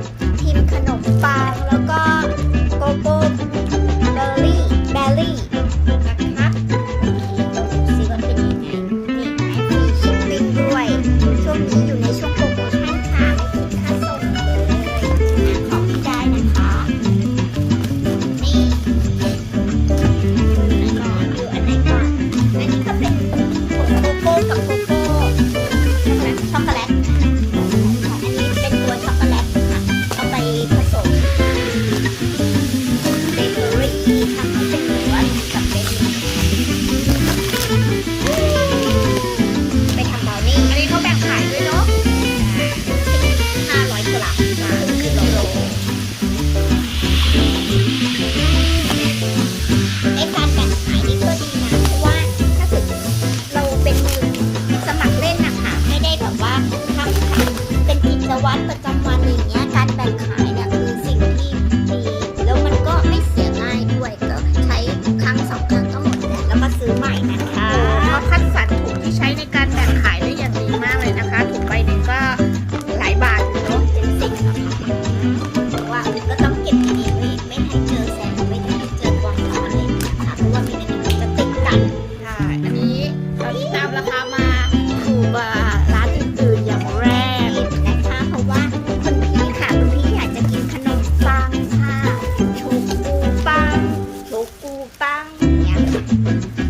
Thank you. วัตรทำเป็นกิจวัตรประจำวันอย่างเงี้ยการแบ่งขายเนี่ยคือสิ่งที่ดีแล้วมันก็ไม่เสียง่ายด้วยก็ใช้ครั้งสองครั้งก็หมดแล้วแล้วมาซื้อใหม่นะคะเพราะคัดสรรถุงที่ใช้ในการแบ่งขายได้อย่างดีมากเลยนะคะถุงใบหนึ่งก็หลายบาทเนาะเป็นสิ่งนะคะว่าก็ต้องเก็บดีไม่ไม่ให้เจอแสงไม่ให้เจอความร้อนเลยนะคะเพราะว่ามีงั้นมันจะติดกัน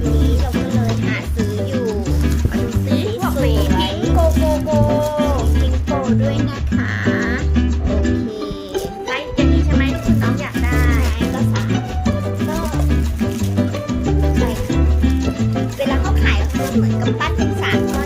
นี่เราก็เลยหาซื้ออยู่มาดูสิพวสีพิงโกโกโพิงโกด้วยนะคะ โอเคไลอย่างนี้ใช่ไหมที่คุณน้องอยากได้ก็สั่งเวลาเขาขายก็เหมือนกับปั้นเป็นสาม